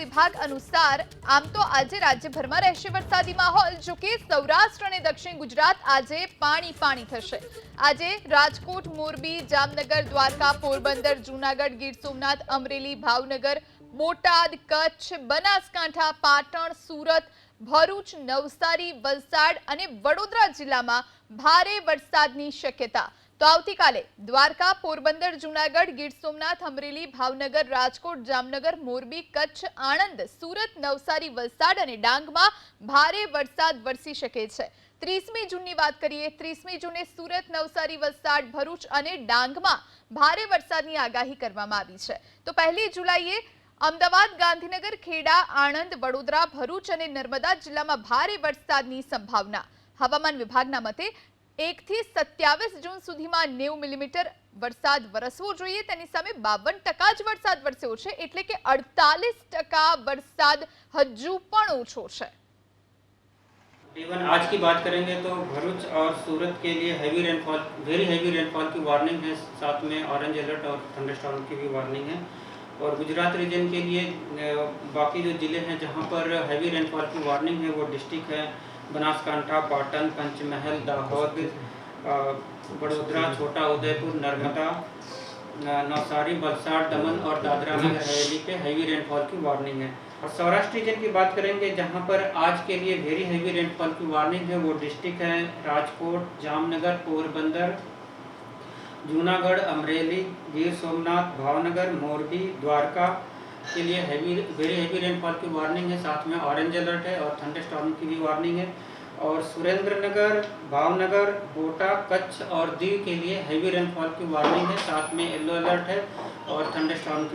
વિભાગ અનુસાર, આમ તો આજે રાજ્યભરમાં રહેશે વરસાદી માહોલ, જો કે સૌરાષ્ટ્ર અને દક્ષિણ ગુજરાત આજે પાણી પાણી થશે. આજે રાજકોટ, મોરબી, જામનગર, દ્વારકા, પોરબંદર, જૂનાગઢ, ગીર સોમનાથ, અમરેલી, ભાવનગર, બોટાદ, કચ્છ, બનાસકાંઠા, પાટણ, સુરત, ભરૂચ, નવસારી, વલસાડ અને વડોદરા જિલ્લામાં ભારે વરસાદની શક્યતા. તો આવતીકાલે દ્વારકા, પોરબંદર, જૂનાગઢ, ગીર સોમનાથ, અમરેલી, ભાવનગર, રાજકોટ, જામનગર, મોરબી, કચ્છ, આણંદ, સુરત, નવસારી, વલસાડ અને ડાંગમાં ભારે વરસાદ વરસી શકે છે. ત્રીસમી જૂનની વાત કરીએ, ત્રીસમી જૂને સુરત, નવસારી, વલસાડ, ભરૂચ અને ડાંગમાં ભારે વરસાદની આગાહી કરવામાં આવી છે. તો પહેલી જુલાઈએ અમદાવાદ, ગાંધીનગર, ખેડા, આણંદ, વડોદરા, ભરૂચ અને નર્મદા જિલ્લામાં ભારે વરસાદની સંભાવના. હવામાન વિભાગના મતે એકથી સત્યાવીસ જૂન સુધીમાં નેવું મિલીમીટર વરસાદ વરસવો જોઈએ તેની સામે બાવન ટકા જ વરસાદ વરસ્યો છે એટલે કે અડતાલીસ ટકા વરસાદ હજુ પણ ઓછો છે इवन आज की बात करेंगे तो भरूच और सूरत के लिए heavy rainfall very heavy rainfall की वार्निंग है साथ में ऑरेंज अलर्ट और थंडरस्टॉर्म की भी वार्निंग है और गुजरात रीजन के लिए अ, बाकी जो ज़िले हैं जहां पर हैवी रेनफॉल की वार्निंग है वो डिस्ट्रिक्ट है बनासकांठा पाटन पंचमहल दाहोद बड़ोदरा छोटा उदयपुर, नर्मदा नवसारी वलसाड़ दमन और दादरा नगर हवेली पे हैवी रेनफॉल की वार्निंग है। और सौराष्ट्र रीजन की बात करेंगे, जहाँ पर आज के लिए वेरी हैवी रेनफॉल की वार्निंग है, वो डिस्ट्रिक्ट है राजकोट, जामनगर, पोरबंदर, जूनागढ़, अमरेली, गिर सोमनाथ, भावनगर, मोरबी, द्वारका के लिए हैवी वेरी हैवी रेनफॉल की वार्निंग है, साथ में ऑरेंज अलर्ट है और थंडर स्टॉर्म की भी वार्निंग है। और सुरेंद्र नगर भावनगर कोटा कच्छ और दीव के लिए हैवी रेनफॉल की वार्निंग है, साथ में येलो अलर्ट है और थंडर स्टॉर्म की